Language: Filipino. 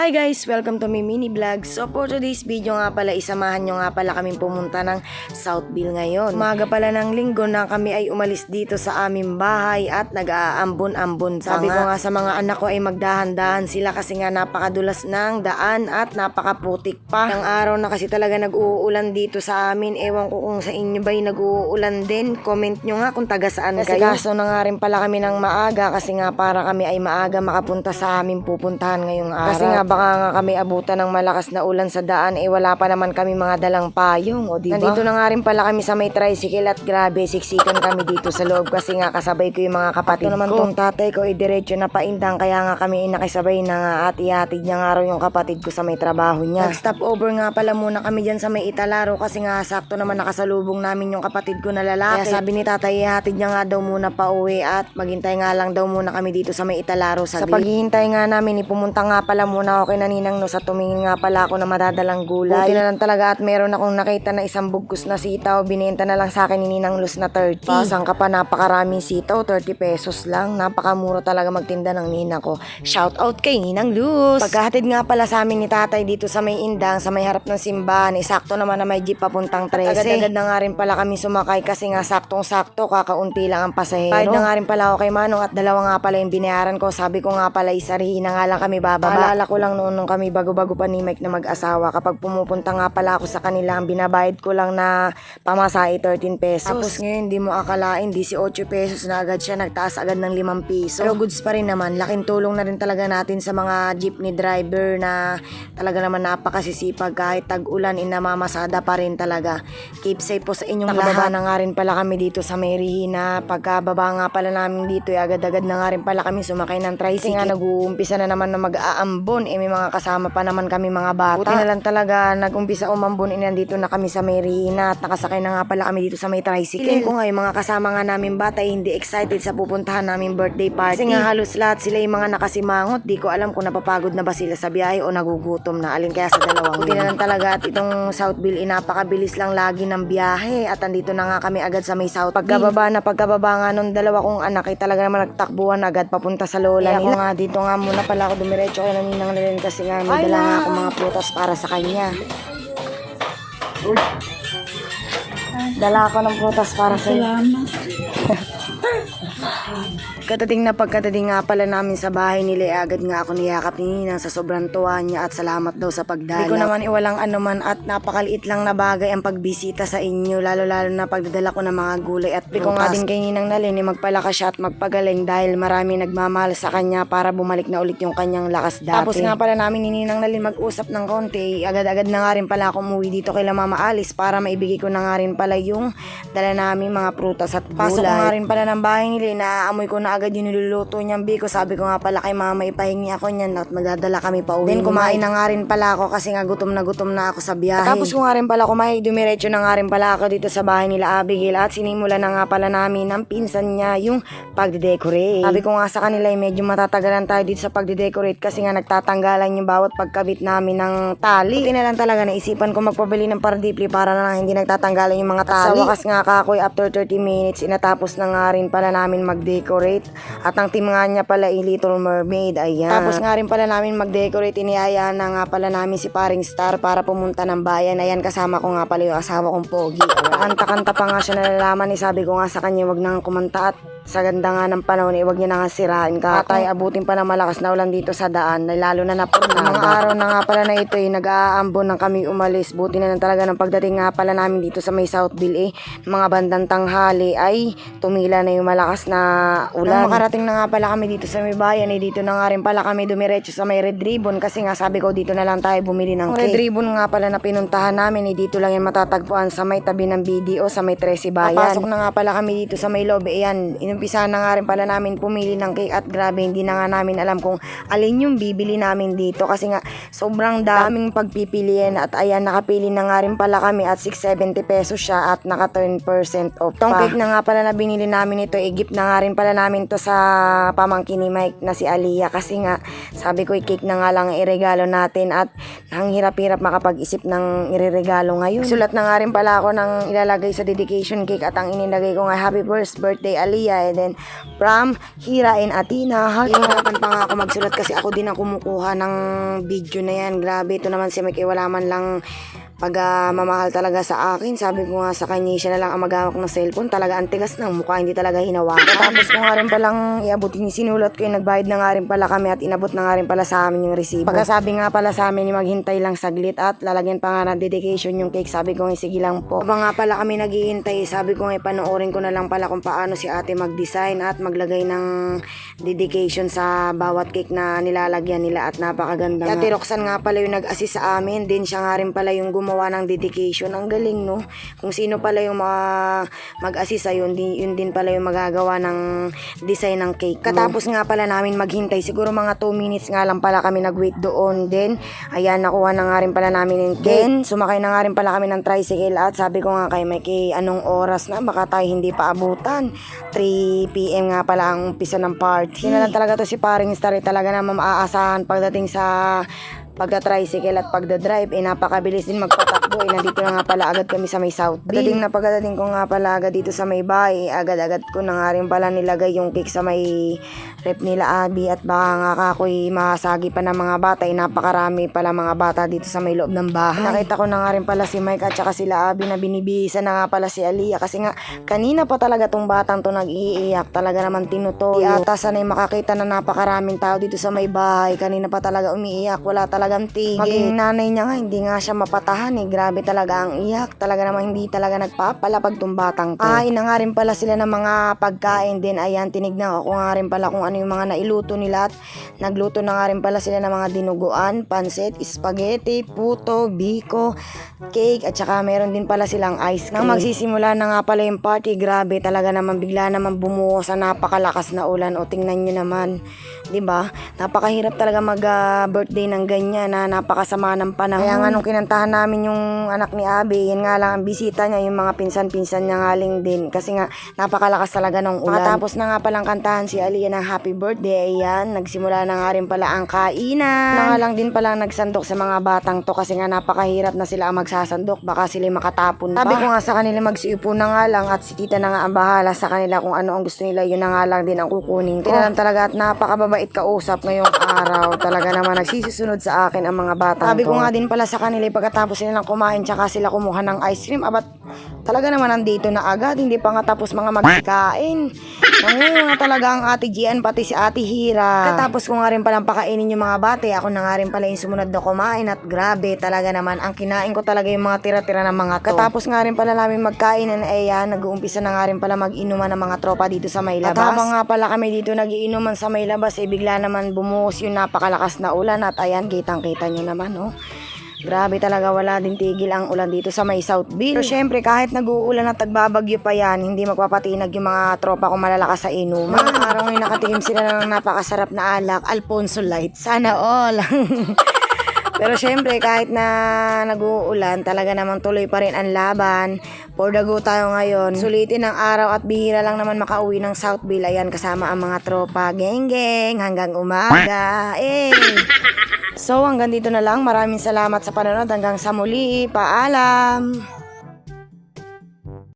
Hi guys! Welcome to my mini vlog. So for today's video nga pala, isamahan nyo nga pala kaming pumunta ng Southville ngayon. Umaga pala ng linggo na kami ay umalis dito sa aming bahay at nag-aambon-ambon pa Sabi nga. ko nga sa mga anak ko ay magdahan-dahan sila kasi nga napakadulas ng daan at napakaputik pa. Ang araw na kasi talaga nag-uulan dito sa amin. Ewan ko kung sa inyo ba'y nag-uulan din. Comment nyo nga kung taga saan Kasi kayo. Kaso na nga rin pala kami ng maaga kasi nga para kami ay maaga makapunta sa aming pupuntahan ngayong araw. Kasi nga baka nga kami abutan ng malakas na ulan sa daan eh wala pa naman kami mga dalang payong o diba? Nandito na nga rin pala kami sa may tricycle at grabe siksikan kami dito sa loob kasi nga kasabay ko yung mga kapatid naman ko. Tong tatay ko ay diretso na paindang kaya nga kami ay nakisabay na nga at ihatid niya nga raw yung kapatid ko sa may trabaho niya. Nag-stop over nga pala muna kami dyan sa may Italaro kasi nga sakto naman nakasalubong namin yung kapatid ko na lalaki. Kaya sabi ni tatay ihatid niya nga daw muna pa uwi at maghintay nga lang daw muna kami dito sa may Italaro sa Sa paghihintay nga namin ipumunta nga pala muna ako kay Naninang no sa tumingin nga pala ako na madadalang gulay. Buti na lang talaga at meron akong nakita na isang bugkus na sitaw binenta na lang sa akin ni Ninang Luz na 30. Pasang ka pa napakaraming sitaw 30 pesos lang. Napakamura talaga magtinda ng nina ko. Shout out kay Ninang Luz. Pagkahatid nga pala sa amin ni tatay dito sa may indang sa may harap ng simbahan. Eh, sakto naman na may jeep papuntang 13. Agad-agad na nga rin pala kami sumakay kasi nga saktong-sakto kakaunti lang ang pasahero. Bayad na nga rin pala ako kay Manong at dalawa nga pala yung binayaran ko. Sabi ko nga pala isarihin na nga lang kami bababa. Alala ko lang noon nung kami bago-bago pa ni Mike na mag-asawa. Kapag pumupunta nga pala ako sa kanila, ang binabayad ko lang na pamasahe 13 pesos. Tapos ngayon, di mo akalain, 18 pesos na agad siya. Nagtaas agad ng 5 piso. Pero goods pa rin naman. Laking tulong na rin talaga natin sa mga jeepney driver na talaga naman napakasisipag kahit tag-ulan, inamamasada pa rin talaga. Keep safe po sa inyong lahat. na nga rin pala kami dito sa Merihina. Pagkababa nga pala namin dito, eh, agad-agad na nga rin pala kami sumakay ng tricycle. Kasi nga nag-uumpisa na naman na mag-aambon. Eh, may mga kasama pa naman kami mga bata. Buti na lang talaga nag-umpisa umambon. Eh, nandito na kami sa Merihina at nakasakay na nga pala kami dito sa may tricycle. Feeling ko nga yung mga kasama nga namin bata eh, hindi excited sa pupuntahan namin birthday party. Kasi nga halos lahat sila yung mga nakasimangot. Di ko alam kung napapagod na ba sila sa biyahe o nagugutom na. Alin kaya sa dalawang Buti na lang talaga at itong Southville eh, napakabilis lang lagi ng biyahe at andito na nga kami agad sa may Southville. Pagkababa na pagkababa nga nung dalawa kong anak ay talaga naman nagtakbuhan agad papunta sa lola nila. Ako nga dito nga muna pala ako dumiretso kay naninang Lelen kasi nga may dala nga ako mga prutas para sa kanya. Dala ako ng prutas para sa Salamat. Katating na pagkatating nga pala namin sa bahay nila, eh, agad nga ako niyakap ni Ninang sa sobrang tuwa niya at salamat daw sa pagdala. Hindi ko naman iwalang anuman at napakaliit lang na bagay ang pagbisita sa inyo, lalo-lalo na pagdadala ko ng mga gulay. At ko nga din kay Ninang Nalin, eh, magpalakas siya at magpagaling dahil marami nagmamahal sa kanya para bumalik na ulit yung kanyang lakas dati. Tapos nga pala namin ni Ninang Nalin mag-usap ng konti, agad-agad na nga rin pala ako umuwi dito kay Mama Alice para maibigay ko na nga rin pala yung dala namin mga prutas at gulay. Pasok nga rin pala ng bahay nila, naaamoy ko na agad yung niluluto niyang biko. Sabi ko nga pala kay mama, ipahingi ako niyan at magdadala kami pa uwi. Then kumain na nga rin pala ako kasi nga gutom na gutom na ako sa biyahe. Tapos ko nga rin pala kumain, dumiretso na nga rin pala ako dito sa bahay nila Abigail at sinimula na nga pala namin ng pinsan niya yung pagde-decorate. Sabi ko nga sa kanila, eh, medyo matatagalan tayo dito sa pagde-decorate kasi nga nagtatanggalan yung bawat pagkabit namin ng tali. Buti na lang talaga naisipan ko magpabili ng paradipli para na lang hindi nagtatanggalan yung mga tali. At sa wakas nga kakoy, after 30 minutes, inatapos na nga rin pala namin mag-decorate. At ang team nga niya pala ay Little Mermaid. Ayan. Tapos nga rin pala namin mag-decorate. Iniyaya na nga pala namin si paring Star para pumunta ng bayan. Ayan, kasama ko nga pala yung asawa kong Pogi. Kanta-kanta pa nga siya nalalaman. Eh, sabi ko nga sa kanya, wag nang kumanta at sa ganda nga ng panahon, eh, wag niya na nga sirain ka. Atay, abutin pa ng malakas na ulan dito sa daan, na lalo na napunta. Mga araw na nga pala na ito, eh, nag-aambon ng kami umalis. Buti na lang talaga ng pagdating nga pala namin dito sa may Southville, eh, mga bandang tanghali ay tumila na yung malakas na ulan. Nang makarating na nga pala kami dito sa may bayan, eh, dito na nga rin pala kami dumiretso sa may Red Ribbon kasi nga sabi ko dito na lang tayo bumili ng cake. Red Ribbon nga pala na pinuntahan namin, eh, dito lang yan matatagpuan sa may tabi ng BDO sa may Tresi Bayan. Papasok na nga pala kami dito sa may lobby, ayan, inumpisa na nga rin pala namin pumili ng cake at grabe, hindi na nga namin alam kung alin yung bibili namin dito kasi nga sobrang daming pagpipilian at ayan, nakapili na nga rin pala kami at 670 pesos siya at naka 10% off Tong cake na nga pala na binili namin ito, i-gift na nga rin pala namin to sa pamangkin ni Mike na si Aliyah kasi nga sabi ko i-cake na nga lang ang iregalo natin at ang hirap-hirap makapag-isip ng ireregalo ngayon. Sulat na nga rin pala ako ng ilalagay sa dedication cake at ang inilagay ko nga happy first birthday Aliyah And then, from Hira and Athena. Hihirapan pa nga ako magsulat kasi ako din ang kumukuha ng video na yan. Grabe, ito naman si Mike, wala man lang pag ah, mamahal talaga sa akin, sabi ko nga sa kanya, siya na lang ang maghawak ng cellphone. Talaga ang tigas ng mukha, hindi talaga hinawakan. Tapos ko nga rin palang iabutin, sinulat ko yung nagbayad na nga rin pala kami at inabot na nga rin pala sa amin yung resibo. Pagkasabi nga pala sa amin, maghintay lang saglit at lalagyan pa nga ng dedication yung cake. Sabi ko nga, sige lang po. Habang nga pala kami naghihintay, sabi ko nga, panoorin ko na lang pala kung paano si ate mag-design at maglagay ng dedication sa bawat cake na nilalagyan nila at napakaganda nga. Ate Roxanne nga pala yung nag-assist sa amin, din siya nga rin pala yung gumawa ng dedication. Ang galing, no? Kung sino pala yung mga mag-assist sa yun, din, yun din pala yung magagawa ng design ng cake. Katapos nga pala namin maghintay, siguro mga 2 minutes nga lang pala kami nag-wait doon. Then, ayan, nakuha na nga rin pala namin yung cake. Then, sumakay na nga rin pala kami ng tricycle at sabi ko nga kay Mikey, anong oras na? Baka tayo hindi pa abutan. 3 p.m. nga pala ang umpisa ng party. Hindi na lang talaga to si paring Star, eh, talaga na maaasahan pagdating sa pagda-tricycle at pagda-drive, eh napakabilis din magpatakbo. Eh, nandito na nga pala agad kami sa may South Beach. Pagdating na pagdating ko nga pala agad dito sa may bahay, agad-agad ko na nga rin pala nilagay yung cake sa may rep nila Abby at baka nga ako'y masagi pa ng mga bata. Eh, napakarami pala mga bata dito sa may loob ng bahay. Nakita ko na nga rin pala si Mike at saka sila Abby na binibihisa na nga pala si Aliyah kasi nga kanina pa talaga tong batang to nag-iiyak. Talaga naman tinutoyo. Di ata sanay makakita na napakaraming tao dito sa may bahay. Kanina pa talaga umiiyak. Wala talagang tigil. Maging nanay niya nga, hindi nga siya mapatahan eh. Grabe talaga ang iyak. Talaga naman hindi talaga nagpapalapag tong batang to. Kain na nga rin pala sila ng mga pagkain din. Ayan, tinignan ko nga rin pala kung ano yung mga nailuto nila at nagluto na nga rin pala sila ng mga dinuguan, pansit, spaghetti, puto, biko, cake, at saka meron din pala silang ice cream. Nang magsisimula na nga pala yung party, grabe talaga naman bigla naman bumuo sa napakalakas na ulan. O tingnan nyo naman, ba? Napakahirap talaga mag ah, birthday ng ganyan na napakasama ng panahon. Kaya nga nung kinantahan namin yung anak ni Abby, yun nga lang ang bisita niya, yung mga pinsan-pinsan niya ngaling din. Kasi nga napakalakas talaga ng ulan. Matapos na nga palang kantahan si Aliyah ng happy birthday, ayan, nagsimula na nga rin pala ang kainan. Na nga lang din pala nagsandok sa mga batang to kasi nga napakahirap na sila ang magsasandok. Baka sila makatapon pa. Sabi ko nga sa kanila magsiupo na nga lang at si tita na nga ang bahala sa kanila kung ano ang gusto nila, yun na nga lang din ang kukunin ko. Tinalan talaga at napakababait kausap ngayong araw. Talaga naman nagsisisunod sa akin ang mga batang Sabi ko nga din pala sa kanila pagkatapos nila kumain tsaka sila kumuha ng ice cream. Abat talaga naman nandito na agad. Hindi pa nga tapos mga magsikain. Nangunguna talaga ang ate Gian pati si ate Hira. Katapos ko nga rin palang pakainin yung mga bate. Ako na nga rin pala yung sumunod na kumain at grabe talaga naman. Ang kinain ko talaga yung mga tira-tira ng mga to. Katapos nga rin pala namin magkain and ayan, nag-uumpisa na nga rin pala mag-inuman ng mga tropa dito sa may labas. At habang nga pala kami dito nagiinuman sa may labas, eh bigla naman bumuhos yung napakalakas na ulan at ayan, kitang-kita nyo naman, oh. Grabe talaga wala din tigil ang ulan dito sa may South Beach. Pero syempre kahit nag-uulan at nagbabagyo pa yan, hindi magpapatinag yung mga tropa kung malalakas sa inuman. Araw ngayon nakatikim sila ng napakasarap na alak, Alfonso Light. Sana all. Pero syempre, kahit na nag-uulan, talaga naman tuloy pa rin ang laban. For the go tayo ngayon. Sulitin ang araw at bihira lang naman makauwi ng Southville. Ayan, kasama ang mga tropa. Geng-geng, hanggang umaga. Eh! So, hanggang dito na lang. Maraming salamat sa panonood. Hanggang sa muli. Paalam!